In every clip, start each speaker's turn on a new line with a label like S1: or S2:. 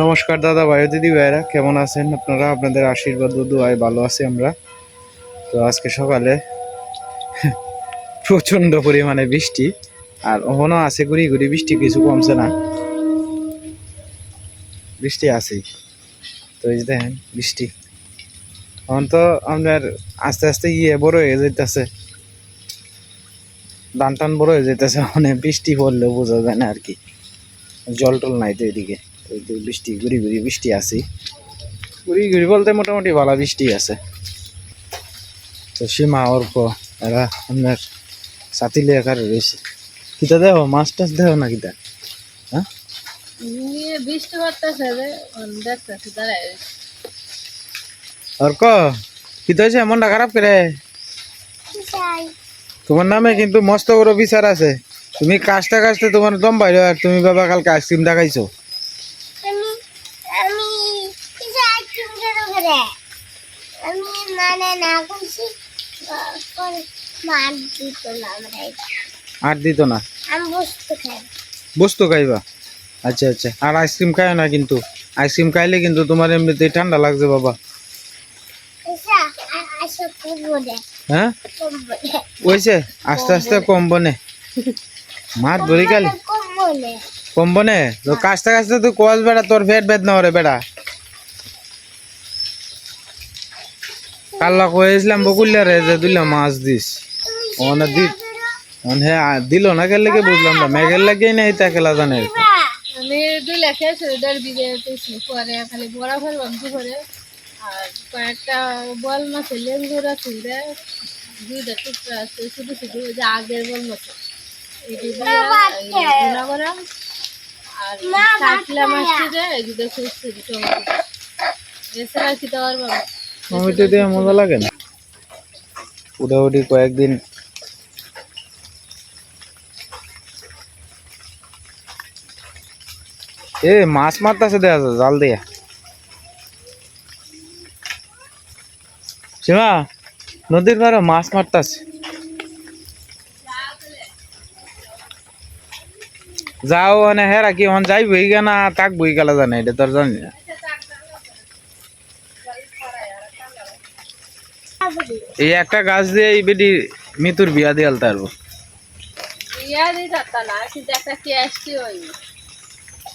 S1: নমস্কার দাদা ভাই দিদি ভাইরা কেমন আছেন আপনারা? আপনাদের আশীর্বাদ ও দোয়ায় ভালো আছি আমরা। তো আজকে সকালে প্রচণ্ড পরিমাণে বৃষ্টি, আর ওখানেও আছে গুড়ি গুড়ি বৃষ্টি, কিছু কমছে না। বৃষ্টি আছেই। তো এই দেখেন, বৃষ্টি। এখন তো আপনার আস্তে আস্তে ইয়ে বড় হয়ে যেতেছে ধান টান বড় হয়ে যেতেছে মানে বৃষ্টি পড়লেও বোঝা যায় না আর কি। জল টল নাই তো এদিকে। তো বৃষ্টি গুড়ি গুড়ি বৃষ্টি আছে। গুড়ি গুড়ি বলতে মোটামুটি ভালো বৃষ্টি আছে। তো সীমা অর্ক এরা আপনার সাথী লেখার রয়েছে। কিতা দেও? মাছ টাছ দেও না কিতা? হ্যাঁ?
S2: বৃষ্টি পড়তেছে দেখতেছি দাঁড়ায়
S1: অর্ক কিতা হয়েছে এমনটা খারাপ করে? তোমার নামে কিন্তু মস্ত বড় বিচার আছে। তুমি কাজটা কাজতে তোমার দম বাইরে আর তুমি বাবা কালকে আইসক্রিম দেখাইছো।
S3: খেতে পারে আমি মানে না করছি মার দিত না আমরা
S1: আর দিত না
S3: আমি বসতে খাই
S1: বস্তু খাইবা। আচ্ছা আচ্ছা। আর আইসক্রিম খায় না কিন্তু। আইসক্রিম খাইলে কিন্তু তোমার এমনিতেই ঠান্ডা লাগছে বাবা।
S3: আচ্ছা আসো করব রে
S1: হ্যাঁ?
S3: করব রে
S1: ওইছে আস্তে আস্তে কম বনে মাছ ধরি কালি
S3: করব রে
S1: কম বনে তো কাজতে কাজতে তুই কোয়াস বেড়া, তোর ফেট বেদ না রে কাল্লা কয়েছিলাম বকুল্লা রে যে দিলাম মাছ দিস। ওনে দি ওনে দিল না গেলে কি বুঝলাম না মেঘের লাগিয়ে না তা খেলা জানে।
S2: আমি দুই লেখে দেড় বিঘে পরে খালি বড়া ফেলবাম দুপুরে। আর কয়েকটা বল মাছ লেবু আছে রে দুইটা টুকরা আছে শুধু শুধু যে আগের বল মাছ। এটি গুণা করাম আর কাটলা মাছটি রে এই দুটো খুঁজছি টমেটো। এছাড়া কি দেওয়ার বাবা
S1: টমেটো দিয়ে মজা লাগে না? উড়াউড়ি কয়েকদিন। এ, মাছ মারতাছে দেখা যায় জাল দিয়া। সীমা, নদীর পাড়ে মাছ মারতাছে। যাও মানে হেরা কি হন যাই বই না তাক বই গেলা জানে, এটা তোর জানি না। এই একটা গাছ দিয়ে এই বেটি মিতুর বিয়া দিয়ে আলতে পারব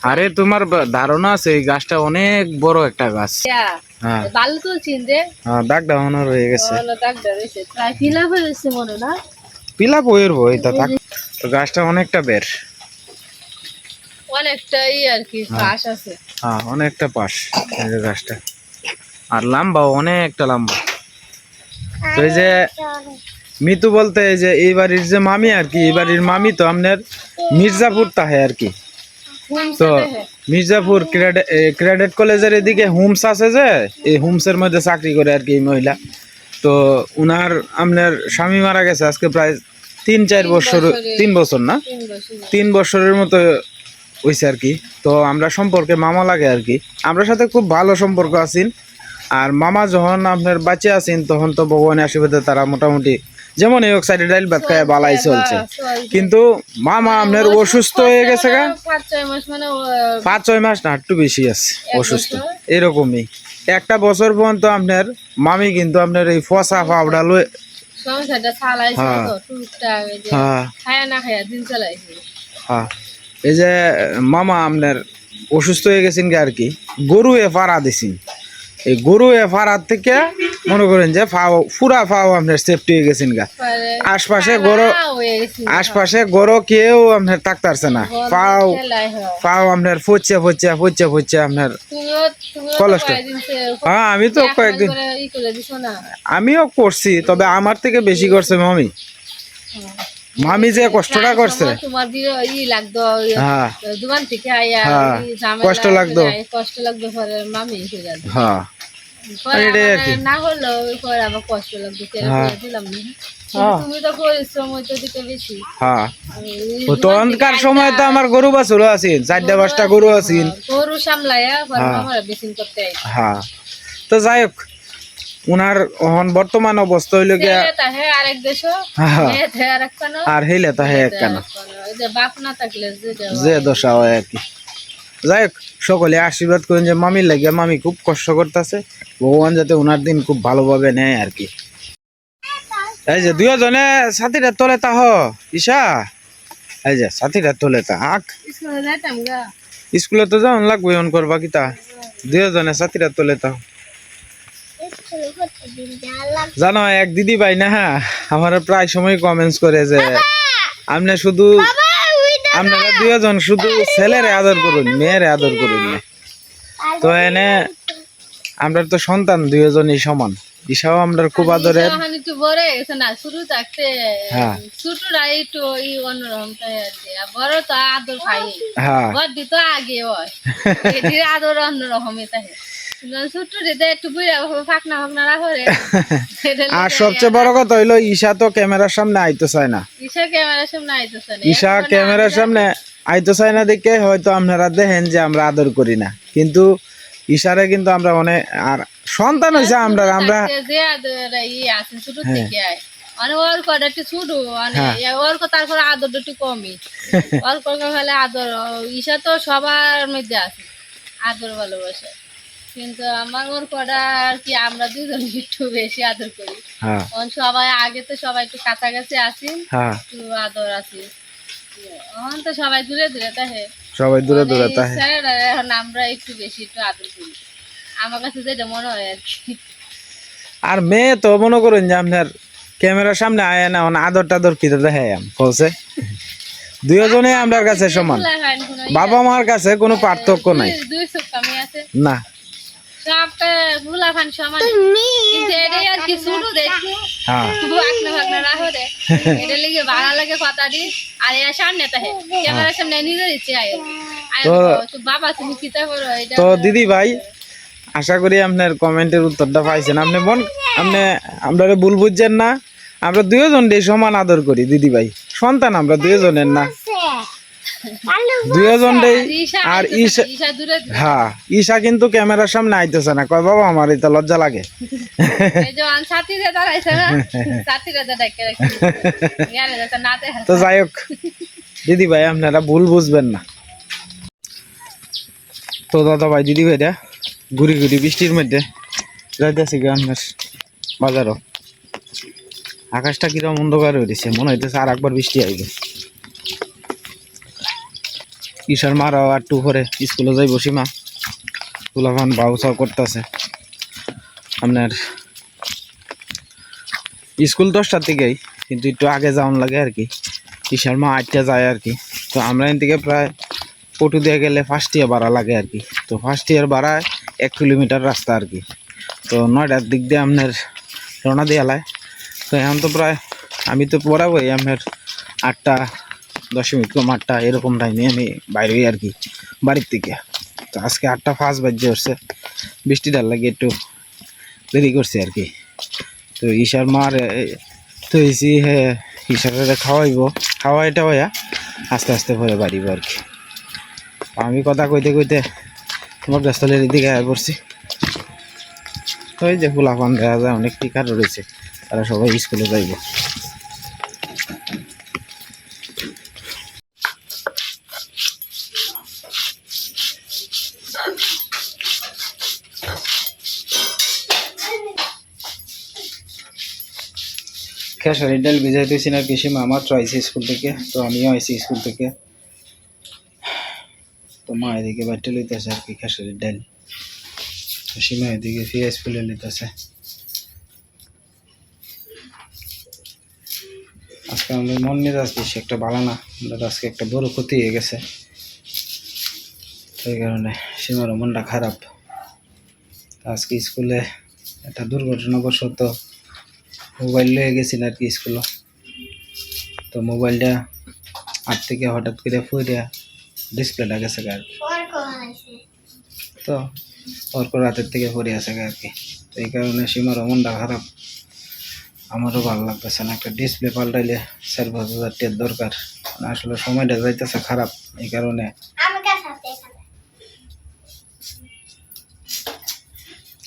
S1: আরে তোমার ধারণা আছে এই গাছটা অনেক বড় একটা গাছ। হ্যাঁ।
S2: বালু
S1: হ্যাঁ রয়ে গেছে।
S2: রয়েছে প্রায় হয়েছে মনে না?
S1: তো গাছটা অনেকটা বের।
S2: অনেকটাই আর কি ঘাস আছে।
S1: হ্যাঁ অনেকটা পাশ এই গাছটা। আর লম্বা অনেকটা লম্বা। তো এই যে মিতু বলতে যে এই বাড়ির যে মামি আর কি, এই বাড়ির মামি তো আপনার মির্জাপুর তাহে আর কি। তো মির্জাপুর ক্রেডেট কলেজের এদিকে হোমস আছে যে, এই হোমসের মধ্যে চাকরি করে আর কি এই মহিলা। তো উনার আপনার স্বামী মারা গেছে আজকে প্রায় তিন চার বছর, তিন বছর না?
S2: তিন বছর
S1: বছরের মতো হয়েছে আর কি। তো আমরা সম্পর্কে মামা লাগে আর কি। আমরা সাথে খুব ভালো সম্পর্ক আছেন আর মামা যখন আপনার বাচ্চা আছেন তখন তো ভগবানের আশীর্বাদে তারা মোটামুটি যেমন এই সাইডে ডাইল ভাত খায় বালাই চলছে কিন্তু মামা আপনার অসুস্থ হয়ে গেছে গা?
S2: পাঁচ ছয় মাস মানে
S1: পাঁচ ছয় মাস না একটু বেশি আছে অসুস্থ? এরকমই। একটা বছর পর্যন্ত আপনার মামি কিন্তু আপনার এই ফসা ফাবড়া লয়ে হ্যাঁ।
S2: এই যে
S1: হ্যাঁ। হ্যাঁ। এই যে মামা আপনার অসুস্থ হয়ে গেছেন কি আর কি গরু এ ফাড়া দিছেন। এই গরু এ ফাড়ার থেকে মনে করেন যে ফাও পুরা ফাও আপনার সেফটি হয়ে গেছেন গা। আশপাশে গরু আশপাশে গরু কেউ আপনার থাকতারছে না। ফাও ফাও আপনার ফুচছে ফুচছে ফুচছে ফুচছে আপনার কলেস্ট্রল। হ্যাঁ আমি তো কয়েকদিন আমিও করছি তবে আমার থেকে বেশি করছে মামি। মামি যে কষ্টটা করছে।
S2: তোমার- দিয়ে ই লাগতো
S1: হ্যাঁ।
S2: দোকান থেকে আইয়া
S1: হ্যাঁ, কষ্ট লাগতো।
S2: কষ্ট লাগতো পরে মামি এসে গেল।
S1: হ্যাঁ।
S2: না হলো পরে কষ্ট লাগতো
S1: হ্যাঁ।
S2: দিলাম না।
S1: হ্যাঁ। হ্যাঁ। তখনকার সময় তো আমার গরু বাছুরও আছেন চারটা পাঁচটা গরু আছেন। হ্যাঁ। হ্যাঁ। তো যাই হোক উনার এখন বর্তমান অবস্থা হইল গিয়া
S2: তাহে। তাহে
S1: আর হইলে তো হ্যাঁ কেন
S2: যে
S1: দশা হয় আর কি। যাই হোক সকলে আশীর্বাদ করেন যে মামির লাগে মামি খুব কষ্ট করতেছে। ভগবান যাতে ওনার দিন খুব ভালোভাবে নেয় আর কি। এই যে দুজনে সাথীরা তোলে তাহ ঈশা। এই যে সাথীরা তোলে তা আক।
S2: স্কুলে
S1: তো যাওয়ান লাগবে অন করবা কি তা? দুজনে সাথীরা তোলে তাহ জানো এক দিদি ভাই না হ্যাঁ আমার প্রায় সময় কমেন্টস করে যে আপনি শুধু আপনারা দুজন শুধু ছেলেরে আদর করুন মেয়েরে আদর করুন তো এনে আমরা তো সন্তান দুজনই সমান। ঈশাও আমরা খুব আদরের।
S2: এখন একটু বড় গেছে না শুরু থাকতে
S1: হ্যাঁ।
S2: ছোটরা একটু ই অন্যরকম বড় তো আদর খাই
S1: হ্যাঁ।
S2: বড় তো আগে হয় এটির আদর অন্যরকমই তাই। একটু
S1: আর সবচেয়ে বড় কথা হইল ঈশা তো ক্যামেরার সামনে আইতে চায় না।
S2: ঈশা ক্যামেরার সামনে
S1: আইতে চায় না। দেখে হয়তো আপনারা দেখেন যে আমরা আদর করি না। কিন্তু ঈশারে কিন্তু আমরা অনেক আর সন্তান হয়েছে আমরা আমরা
S2: যে আদর ই আছে ছোট থেকে আয়। মানে ওর কটা একটু ছোট মানে
S1: হ্যাঁ।
S2: ওর তারপরে একটু কমই। ওর আদর ঈশা তো সবার মধ্যে আছে আদর ভালোবাসে। কিন্তু আমার ওর কটা আর কি আমরা দুজন একটু বেশি আদর করি।
S1: হ্যাঁ।
S2: এখন সবাই আগে তো সবাই একটু কাছাকাছি আছি
S1: হ্যাঁ।
S2: একটু আদর আছি। এখন তো সবাই দূরে দূরে তাহে
S1: সবাই দূরে দূরে তাহে
S2: এখন আমরা একটু বেশি একটু আদর করি। আমার কাছে যেটা মনে হয় আর কি।
S1: আর মেয়ে তো মনে করেন যে আপনার ক্যামেরার সামনে আয় না মানে আদর টাদর কি দেখে বলছে। দুজনে আমরা কাছে সমান।
S2: ফুলা হয় না কোনো
S1: বাবা মার কাছে কোনো পার্থক্য নাই। না। তো-
S2: তো বাবা তুমি কিতা করো এটা
S1: তো দিদি ভাই আশা করি আপনার কমেন্টের উত্তরটা পাইছেন। আপনি মন আপনি আপনারা ভুল বুঝছেন না। আমরা দুজন সমান আদর করি দিদি ভাই। সন্তান আমরা দুজনের না। আর ঈশা। হ্যাঁ ঈশা কিন্তু ক্যামেরার সামনে আইতেছে না। কয় বাবা আমার এটা লজ্জা লাগে। তো যাই হোক দিদি ভাই আপনারা ভুল বুঝবেন না। তো দাদা ভাই দিদি ভাইরা ঘুরি ঘুরি বৃষ্টির মধ্যে যাইতেছি গ্রামের বাজারও। আকাশটা কিরম অন্ধকার হয়েছে মনে হইতেছে আর একবার বৃষ্টি আইবে। ঈশার মারাও আর টু করে স্কুলে যাই বসি মা তুলাফান বাউ চাও করতেছে। আপনার স্কুল দশটার দিকেই, কিন্তু একটু আগে যাওয়ান লাগে আর কি। ঈশার মা আটটা যায় আর কি। তো আমরা এখান থেকে প্রায় পটু দিয়ে গেলে ফার্স্ট ইয়ার ভাড়া লাগে আর কি। তো ফার্স্ট ইয়ার ভাড়া এক কিলোমিটার রাস্তা আর কি। তো নয়টার দিক দিয়ে আপনার রওনা দিয়ে তো এখন তো প্রায়, আমি তো পড়াবোই, আপনার আটটা দশ মিনিট কম আটটা এরকম টাইমে আমি বাইরে আর কি বাড়ির থেকে। তো আজকে আটটা ফার্স্ট বাজে উঠছে বৃষ্টিটার লাগে একটু দেরি করছে আর কি। তো ঈশার মার তো এসি হ্যাঁ ঈশারে খাওয়াইব, খাওয়াইটা হইয়া আস্তে আস্তে পরে বাড়িব আর কি। আমি কথা কইতে কইতে তোমার ব্যস্তলের দিকে আয় পড়ছি। তো এই যে ফুলাফান দেখা যায়, অনেক টিকার রয়েছে, তারা সবাই স্কুলে যাইব। খেসারি ডাল ভিজাই দিয়েছি না পিসিমা মাত্র আইসি স্কুল থেকে, তো আমিও আইসি স্কুল থেকে। তো মা এদিকে বাড়িতে লইতেছে আর কি খেসারির ডাল পিসিমা এদিকে পেঁয়াজ ফুলে লইতেছে। আজকে আমাদের মন মেজাজ বেশি একটা ভালো না, আমাদের আজকে একটা বড় ক্ষতি হয়ে গেছে। সেই কারণে সীমারও মনটা খারাপ। আজকে স্কুলে একটা দুর্ঘটনাবশত মোবাইল লয়ে গেছিল আর কি স্কুলে তো মোবাইলটা হাত থেকে হঠাৎ করে ফুইরা ডিসপ্লেটা গেছে আর কি। তো ওর করে হাতের থেকে পড়ে গা আর কি। তো এই কারণে সীমারও মনটা খারাপ। আমারও ভালো লাগতেছে না। একটা ডিসপ্লে পাল্টাইলে চার পাঁচ হাজার টের দরকার। আসলে সময়টা যাইতেছে খারাপ। এই কারণে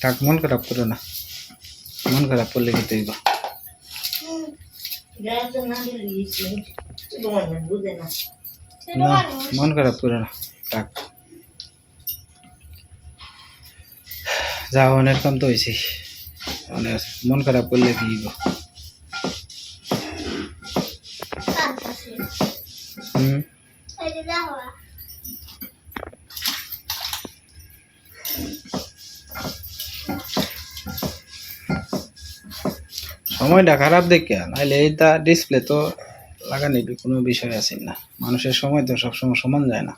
S1: থাক মন খারাপ করো না। মন খারাপ করলে কি তৈব না মন খারাপ করে না, থাক। যা অনেক কাম তো হয়েছি অনেক মানে মন খারাপ করলে কি সময়টা খারাপ দেখে, নাহলে এইটা ডিসপ্লে তো লাগানি কোনো বিষয় আছে না। মানুষের সময় তো সবসময় সমান যায় না।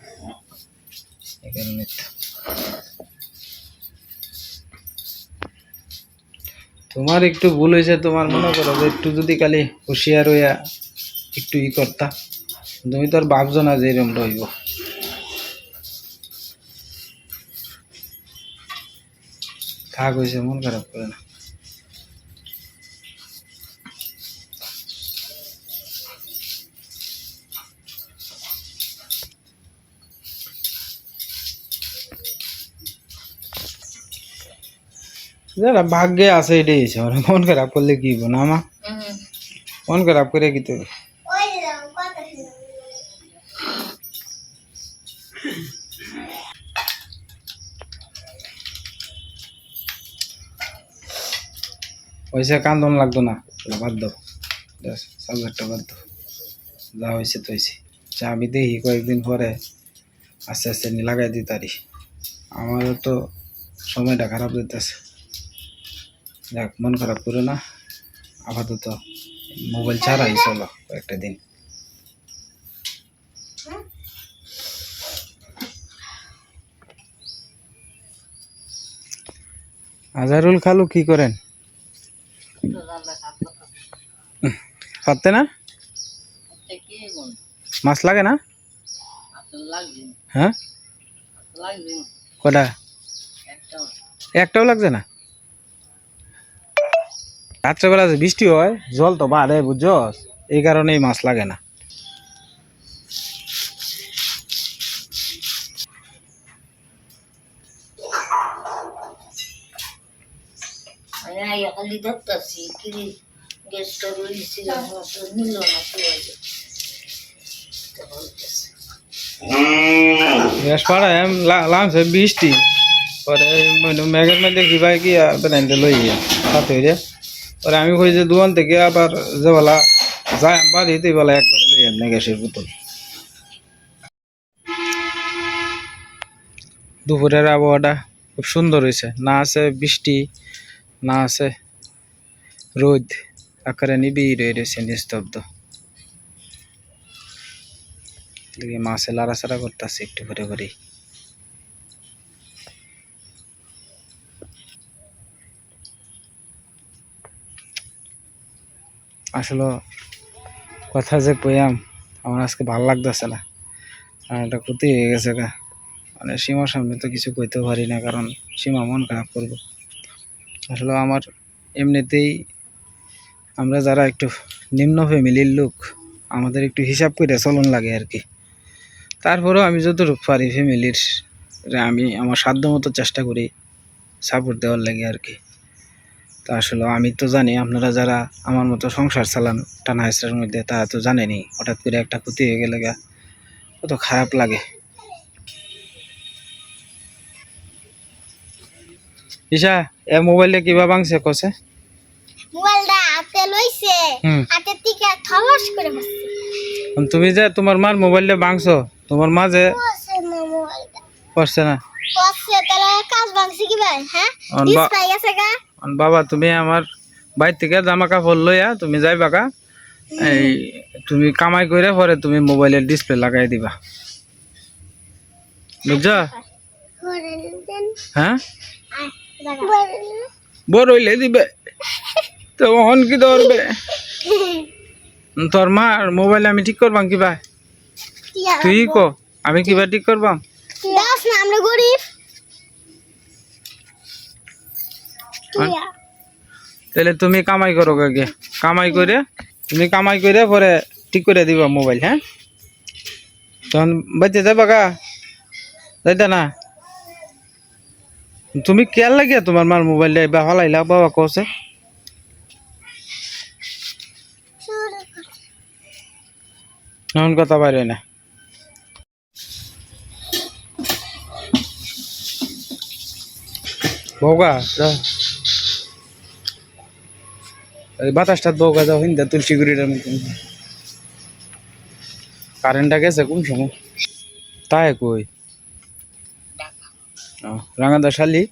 S1: তোমার একটু ভুল হয়েছে, তোমার মনে করো যে একটু যদি খালি হুঁশিয়ার হইয়া একটু ই করতা, তুমি তো আর ভাবছ না যে এরকম রইব থাক হয়েছে, মন খারাপ করে না। যারা ভাগ্যে আছে এটাই ওরা মন খারাপ করলে কি না মা? মন খারাপ করে কি তো?
S3: যে
S1: পয়সা কান্দন লাগতো না। বাদ দাও। সাবজেক্টটা বাদ দাও। যা হয়েছে তো হয়েছে আচ্ছা আমি দেখি কয়েকদিন পরে আস্তে আস্তে লাগাই দিই তারি আমারও তো সময়টা খারাপ যেতেছে। যাক, মন খারাপ করে না। আপাতত মোবাইল ছাড়াই চলো কয়েকটা দিন। আজারুল খালু, কি করেন? পারতে না? মাছ লাগে না? হ্যাঁ? কটা? একটাও লাগছে না? রাত্রেবেলা যে বৃষ্টি হয় জল তো বাড়ে বুঝছস? এই কারণেই মাছ লাগে না। গ্যাস লামছে বৃষ্টি। পরে মেঘের মধ্যে কি ভাই কি লই গিয়া সাথে হইরে পরে আমি কই যে দোকান থেকে আবার যে বেলা যাই আমি বাড়িতে বেলা একবার লই এমনি গ্যাসের বোতল। দুপুরের আবহাওয়াটা খুব সুন্দর হয়েছে না আছে বৃষ্টি, না আছে রোদ, আকারে নিবিড় হয়ে রয়েছে নিস্তব্ধ। মাছে লাড়াচাড়া করতেছে একটু করে করে আসলে কথা যে কইয়াম, আমার আজকে ভালো লাগতেছে না। আর একটা ক্ষতি হয়ে গেছে গা। মানে সীমার সামনে তো কিছু কইতে পারি না, কারণ সীমা মন খারাপ করব। আসলে আমার এমনিতেই আমরা যারা একটু নিম্ন ফ্যামিলির লোক, আমাদের একটু হিসাব করে চলন লাগে আর কি। তারপরেও আমি যতটুকু পারি ফ্যামিলির আমি আমার সাধ্য মতো চেষ্টা করি সাপোর্ট দেওয়ার লাগে আর কি। তা আসলে আমি তো জানি আপনারা যারা আমার মতো সংসার চালান টানা হেসরার মধ্যে তারা তো জানেনি। হঠাৎ করে একটা ক্ষতি হয়ে গেলে গা কত খারাপ লাগে। ঈশা এ মোবাইলে কিবা ভাঙছে কছে?
S3: মোবাইলটা হাতে লইছে হাতে থেকে খবস করে বসছে।
S1: তুমি যে তোমার মার মোবাইলটা ভাঙছো তোমার মা যে
S3: বসে না
S1: না?
S3: তাহলে কাজ ভাঙছে কি ভাই হ্যাঁ ডিসপ্লে গেছে গা।
S1: বাবা, তুমি আমার বাইর থেকে জামা কাপড় লইয়া তুমি যাইবা কা এই তুমি কামাই করে পরে তুমি মোবাইলের ডিসপ্লে লাগাই দিবা। বুঝছ? হ্যাঁ? বড় হইলে দিবে। তো অহন কি ধরবে? তোর মার মোবাইল আমি ঠিক করবাম কিবা তুই কো, আমি কিবা ঠিক করবাম?
S3: আমরা গরিব।
S1: তাহলে তুমি কামাই করো আগে। কামাই করে তুমি কামাই করে পরে ঠিক করে দিবা মোবাইল হ্যাঁ? তখন বাচ্চা যাবা গা। যাইতা না? তুমি কেয়ার লাগিয়া তোমার মার মোবাইল বা হলাইলা বাবা কছে এমন কথা বাইরে না। বউগা যা। এই বাতাসটা বউগা যাও হিন্দা তুলসী গুড়িটার মতন। কারেন্টটা গেছে কোন সময়? তাই কই? রাঙাদা শালি।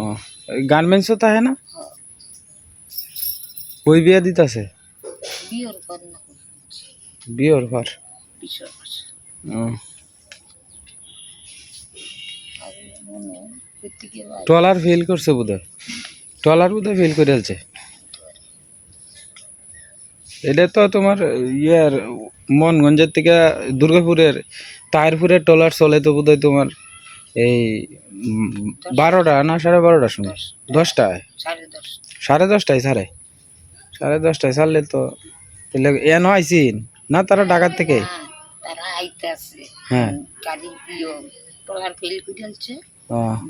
S1: ও গার্মেন্টসও তাহে না? কই বিয়া দিতাছে?
S4: বিয়ের
S1: ঘর। ও। ট্রলার ফেল করছে বোধহয়। ট্রলার বোধহয় ফেল করে আছে এটা তো তোমার ইয়ার মনগঞ্জের থেকে দুর্গাপুরের তাহিরপুরের ট্রলার চলে তো বোধহয় তোমার এই বারোটা না সাড়ে বারোটার সময়? দশটায়?
S4: সাড়ে
S1: দশটায় সাড়ে? সাড়ে দশটায় ছাড়লে তো এন আইসিন না তারা ঢাকার থেকে?
S4: হ্যাঁ, তারা আইতে আছে
S1: হ্যাঁ
S4: গাড়ি ফেল করে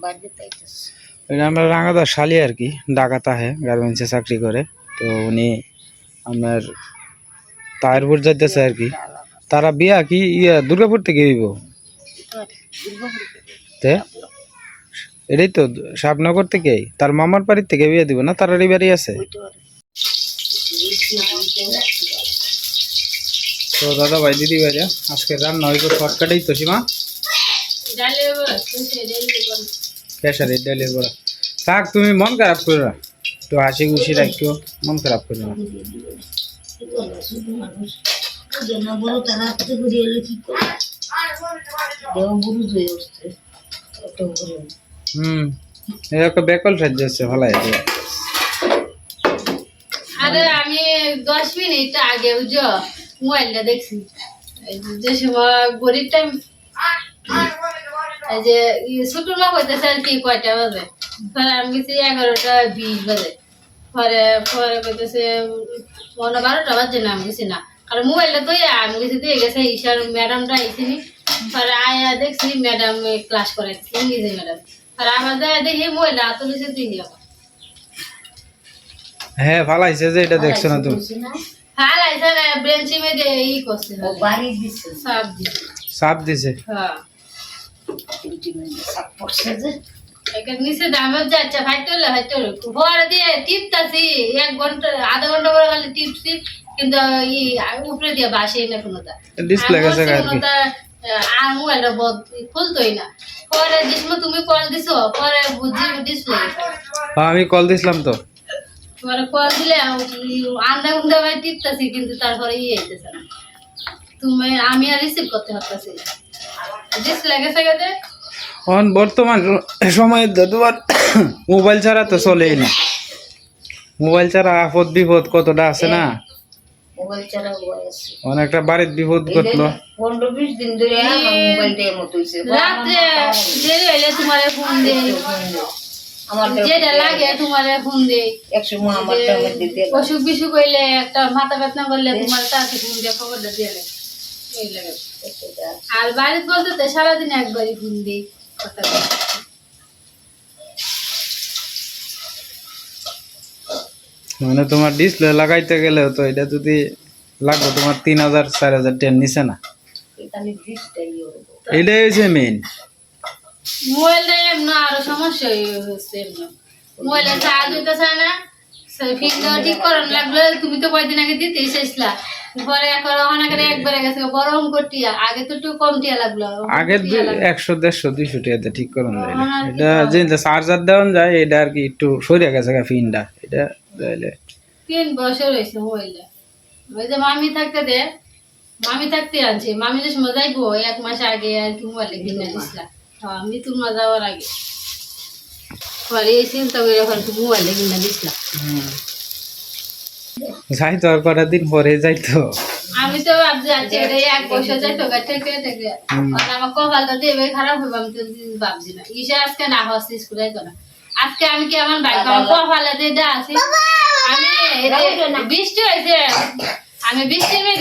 S4: বাড়িতে
S1: এটা আমরা রাঙাদার শালি আর কি ঢাকাতে আহে গার্মেন্টসে চাকরি করে। তো উনি আপনার তাহিরপুর যাইতেছে আর কি। তারা বিয়া কি ইয়া দুর্গাপুর থেকে হইব? তে? এটাই তো শাবনগর থেকে। তার মামার বাড়ির থেকে বিয়ে দিব না? তার এই বাড়ি আছে? তো দাদা ভাই দিদি ভাই আজকে রান্না হইব শর্টকাটেই তো সীমা।
S2: তুলসী ডালে বড়া
S1: থাক তুমি মন খারাপ করো না। একটু হাসি খুশি রাখিও, মন খারাপ করো না। হুম এরকম বেকল হচ্ছে ভালো আছে
S2: আরে আমি দশ মিনিট আগে বুঝো মোবাইলটা দেখছি। এই এই যে ই ছোট লোক হইতেছে আর কি কয়টা বাজে? পরে আমি গেছি এগারোটা বিশ বাজে। পরে পরে কইতেছে মনে বারোটা বাজে না আমি গেছি না। আর মোবাইলটা তো আমি গেছি দিয়ে গেছে ঈশার ম্যাডামটা আইসিনি পরে আয়া দেখছি ম্যাডাম ক্লাস করে ইংরেজি ম্যাডাম। আর আমার যায় দেখি মোবাইলটা হাতে লিখে দিই
S1: হ্যাঁ যে এটা দেখছ না তুমি।
S2: ব্রেঞ্চি মে ই করছে।
S4: ও বাড়ি দিছে।
S2: সব দি
S1: সাপ দিছে?
S2: হ্যাঁ। নিচে দামে যাচ্ছে ভাই তোলে ভাই দিয়ে টিপতাছি এক ঘণ্টা আধা ঘণ্টা পরে খালি টিপছি কিন্তু ই উপরে দিয়ে বাসে না কোনোটা
S1: Display গেছে আর
S2: আর মোবাইলটা বদ খুলতোই না। পরে দিসমো তুমি কল দিছো পরে বুঝি ডিসপ্লে গেছে।
S1: হ্যাঁ আমি কল দিছিলাম তো।
S2: পরে কল দিলে আন্দা গুন্ডা ভাই টিপতাছি কিন্তু তারপরে ইয়ে হইতেছে না। তুমি আমি আর রিসিভ করতে পারতেছি গেছে
S1: এখন বর্তমান সময়ে তো তোমার মোবাইল ছাড়া তো চলেই না। মোবাইল ছাড়া আপদ বিপদ কতটা আছে না?
S4: মোবাইল ছাড়া বয়স
S1: অনেকটা বাড়ির বিপদ ঘটলো।
S4: পনেরো বিশ দিন ধরে
S2: তোমারে ফোন
S4: আমার
S2: যেটা লাগে তোমারে ফোন দেই।
S4: একশো মা আমারটা মধ্যে দিয়ে।
S2: অসুখ বিসুখ হইলে একটা মাথা ব্যথা করলে তোমার তাকে ফোন দিয়ে খবরটা দিয়ে আর বাড়িতে বলতে তো সারাদিন একবারই ফোন দিই কথা
S1: মানে তোমার ডিসপ্লে লাগাইতে গেলেও তো এটা যদি লাগবে তোমার তিন হাজার চার হাজার টেন নিচে না? এটাই হচ্ছে মেইন
S2: মোবাইলটা এমনি আরও সমস্যা হয়ে- এমনি মোবাইলে চার্জ হইতেছে না। ফিঙ্গার ঠিক করান লাগল তুমি তো কয়দিন আগে দিতে এসেছিলা পরে এখন অনেক একবারে গেছে গরম আগে তো একটু কম টিয়া লাগল
S1: আগের একশো দেড়শো দুইশো টাকাতে ঠিক করুন যায়। না। এটা যে চার্জার দেওয়ান যায় এটা আর কি একটু সরিয়ে গেছে ফিনটা। এটা
S2: তিন বছর হয়েছে ওই যে মামি থাকতে দে মামি থাকতে আনছে। মামি যে সময় যাইবো এক মাস আগে আর কি মোবাইলে কিনে দিছিলাম হ্যাঁ মিতুর মা যাওয়ার আগে। পরে এই চিন্তা করে এখন মোবাইলে কিনে দিছিলাম
S1: যাই আর কটা দিন পরে যাই তো
S2: আমি তো ভাবছি আজকে এক বছর যাই তো থেকে থেকে। আর আমার কপালটা দেবে খারাপ হবে আমি তো ভাবছি না। ইসে আজকে না হচ্ছে স্কুলে যাইতো না। আজকে আমি কি আমার বাইক আমার কপালে দিয়ে দেওয়া আছি? আমি বৃষ্টি হয়েছে। আমি বৃষ্টির মেয়ে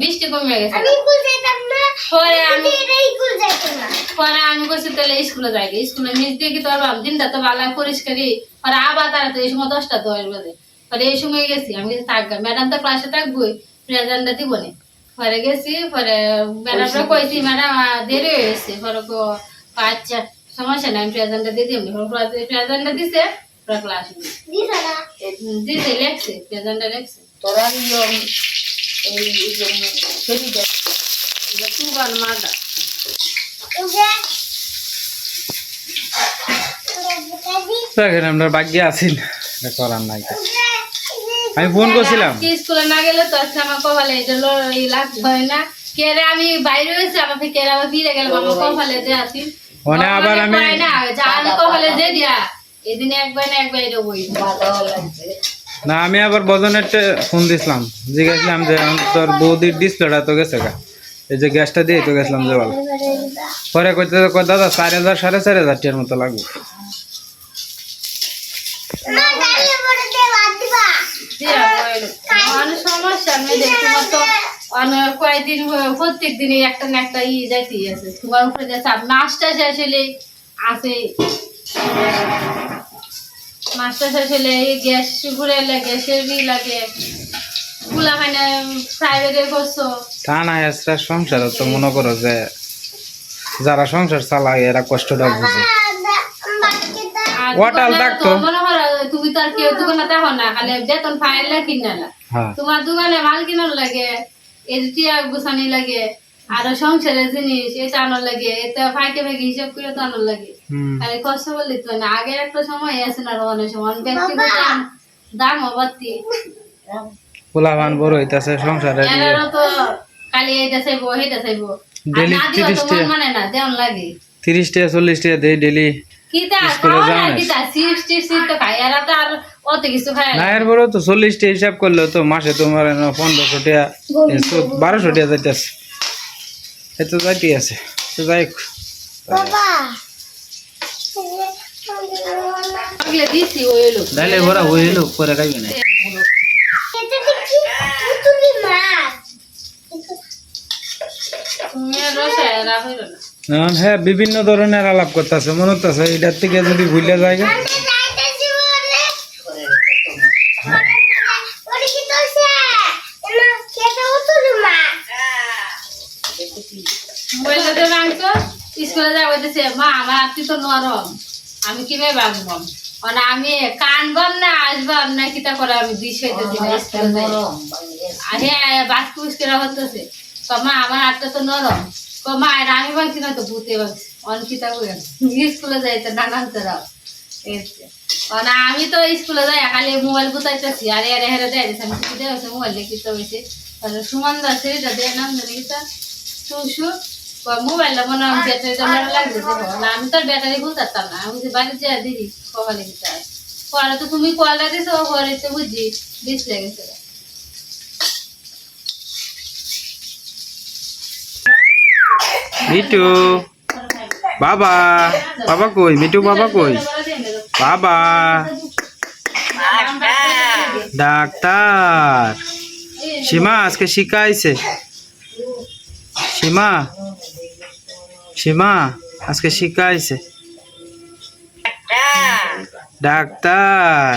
S2: বৃষ্টি কমে গেছে।
S3: আমি স্কুল যেতাম না
S2: পরে আমি
S3: স্কুল যাইতাম না।
S2: পরে আমি বলছি তাহলে স্কুলে যাই স্কুলে মিস দিয়ে কি তোর বাপ দিনটা তো ভালো পরিষ্কারই পরে আবার তারা তো এই সময় দশটা দশ বাজে পরে এই সময় গেছি আমি কিছু থাকবে। ম্যাডাম তো ক্লাসে থাকবোই প্রেজেন্টটা দিব না। পরে গেছি পরে ম্যাডামরা কইছি ম্যাডাম দেরি হয়ে গেছে। পরে কো আচ্ছা সমস্যা নাই আমি প্রেজেন্টটা দিয়ে দিই প্রেজেন্টটা দিছে ক্লাস
S3: দিছ
S2: লেখছে প্রেজেন্টটা লেখছে।
S4: তোরা এই যে দেয়
S2: তুবার মাদা
S1: দেখেন আমরা বাকি আছেন করার নাই আমি ফোন করছিলাম।
S2: স্কুলে না গেলে তো আজকে আমার কপালে এই লাগতে হয় না। কেরে আমি বাইরে হয়েছি আমাকে কেরে আবার ফিরে গেলাম আমার কপালে যে আছি।
S1: মানে আবার আমি
S2: না যা আমি কপালে যে দিয়া এদিন একবার না একবার এটা বই
S4: বাধাও লাগছে।
S1: না, আমি আবার বজনের ফোন দিছিলাম। জিজ্ঞাসলাম যে তোর বৌদির ডিসপ্লেটা তো গেছে গা? এই যে গ্যাসটা দিয়ে তো গেছিলাম যে বলো পরে কইতে কই দাদা, চার হাজার, সাড়ে চার হাজার টিয়ার মতো লাগবে।
S3: মা গাড়ি বড় দে বাদ দিবা
S2: দিয়া বইলো। মানুষ সমস্যা নেই দেখ তোমার কয়েকদিন প্রত্যেক দিনই একটা না একটা ই যাইতেই আছে। তোমার উপরে যে চাপ মাছটা শেষ আছে মাছটা শেষ এই গ্যাস ঘুরে এলে গ্যাসের বি লাগে। গুলা মানে প্রাইভেটে করছ
S1: তা না এসরা সংসার তো মনে করো যে যারা সংসার চালায় এরা কষ্টটা বুঝে। থাকতো।
S2: মনে করো তুমি তো আর কেউ দোকানে দেখো না খালি বেতন ফাইলে কিনে না
S1: হ্যাঁ।
S2: তোমার দোকানে মাল কিনার লাগে এর টিয়া গুছানি লাগে। আরও সংসারের জিনিস এটা আনার লাগে এটা ফাইকে ফাইকে হিসাব করে তো আনার লাগে। খালি কষ্ট বললি তো না আগের একটা সময় আছে না অনেক সময়। ব্যক্তিগত দাম- দাম অবাত্তি
S1: পোলাভান বড় হইতাছে সংসারে
S2: তো খালি চাইব। সেইটা চাইব তো
S1: 30 টাকা।
S2: মানে না দেওয়ান লাগে।
S1: তিরিশ টাকা চল্লিশ টাকা দেয় ডেলি।
S2: কিতা
S1: স্কুলে
S2: না কিতা চিপস টিপস তো খাই এরা তো আর অত কিছু খায় না।
S1: না এর বড় তো টাকা হিসাব করলে তো মাসে তোমার টাকা টাকা যাইতেছে। এ তো যাইতে আছে তো যাই ডাইলে ভরা হয়ে এলো। পরে খাইবে না। হ্যাঁ বিভিন্ন ধরনের আলাপ করতেছে মনে হচ্ছে এটার থেকে যদি ভুলে যায় গা,
S3: আমি যাইতেছি বলে ওরে কি তোছে না কেটে পুতুলি মাছ
S2: দিয়ে স্কুলে যা বলতেছে মা আমার আপনি তো নরম। আমি কীভাবে মানে আমি কানবাম না আসবাম না করে? আমি না হ্যাঁ বাস পুষ্কেরা হতেছে তো মা আমার হাতটা তো নরম। তো মা আমি না তো ভূতে অনকিতা করে স্কুলে যাইতে নানান মানে আমি তো স্কুলে যাই খালি মোবাইল গুতাইতেছি। আর এর হেরে দেয় আমি কিছু দেওয়া মোবাইল দেখিতে হয়েছে সুমন দাস সেটা দেয় নাম জানি কিতা টুসু মোবাইলটা মনে লাগছে না। আমি তো ব্যাটারি না। আমি যে দিদি তো তুমি কলটা দিছো তো বুঝি
S1: মিটু বাবা বাবা কই? মিটু বাবা কই? বাবা। ডাক্তার। সীমা, আজকে শিখাইছে সীমা। সীমা আজকে শিখাইছে ডাক্তার।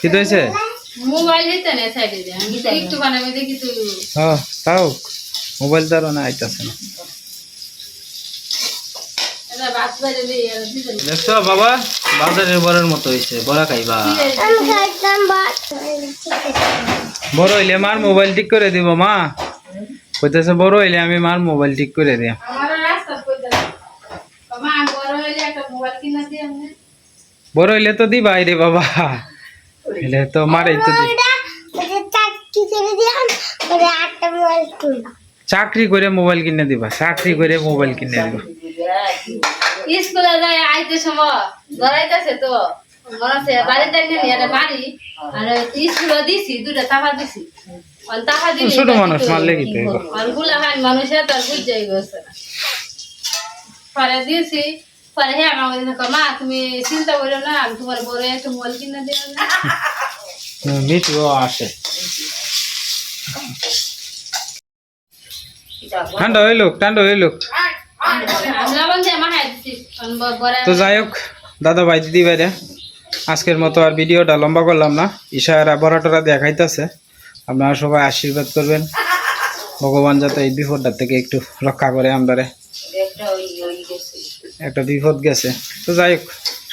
S1: কি হয়েছে?
S2: মোবাইল না
S1: হ্যাঁ তাও মোবাইল তারও না আইতাছে না। দেখছ বাবা? বাজারের বড়ের মতো হয়েছে বড়া খাইবা।
S3: আমি
S1: বড় হইলে মার মোবাইল ঠিক করে দিব মা। কইতেছে বড় হইলে আমি মার মোবাইল ঠিক করে দিই
S2: বড় হইলে
S1: তো দিবাই রে বাবা। হইলে তো মারাই তো দি।
S3: চাকরি করে মোবাইল কিনলাম
S1: চাকরি করে মোবাইল কিনে দিবা চাকরি করে মোবাইল কিনে দিবা।
S2: স্কুলে যায় আইতে সময় ধরাইতেছে তো। মনে আছে বাড়িতে নিয়ে বাড়ি আর স্কুলে দিছি দুটা টাকা দিছি।
S1: ছোট মানুষ মারলে কি তো এবার?
S2: আরগুলা খান মানুষের তার বুঝাই গেছে না। দিয়েছি পরে হ্যাঁ আমার মা তুমি চিন্তা করো না আমি তোমার বড় একটা মোবাইল কিনে দেবো। না
S1: আসে।
S4: এটা
S1: ঠান্ডা হইলুক ঠান্ডা হইলুক
S2: আমরা বন্ধে মাহাই দিছি কারণ ব- বড়
S1: তো যাই হোক দাদা ভাই দিদি ভাইরা আজকের মতো আর ভিডিওটা লম্বা করলাম না। ইশারা বড়াটরা দেখাইতেছে। আপনারা সবাই আশীর্বাদ করবেন। ভগবান যাতে এই বিপদটা থেকে একটু রক্ষা করে
S4: গেছে
S1: একটা বিপদ গেছে। তো যাই হোক,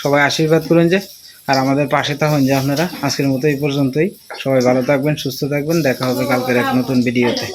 S1: সবাই আশীর্বাদ করুন যে, আর আমাদের পাশে থাকুন যে আপনারা। আজকের মতো এই পর্যন্তই। সবাই ভালো থাকবেন, সুস্থ থাকবেন। দেখা হবে কালকের এক নতুন ভিডিওতে।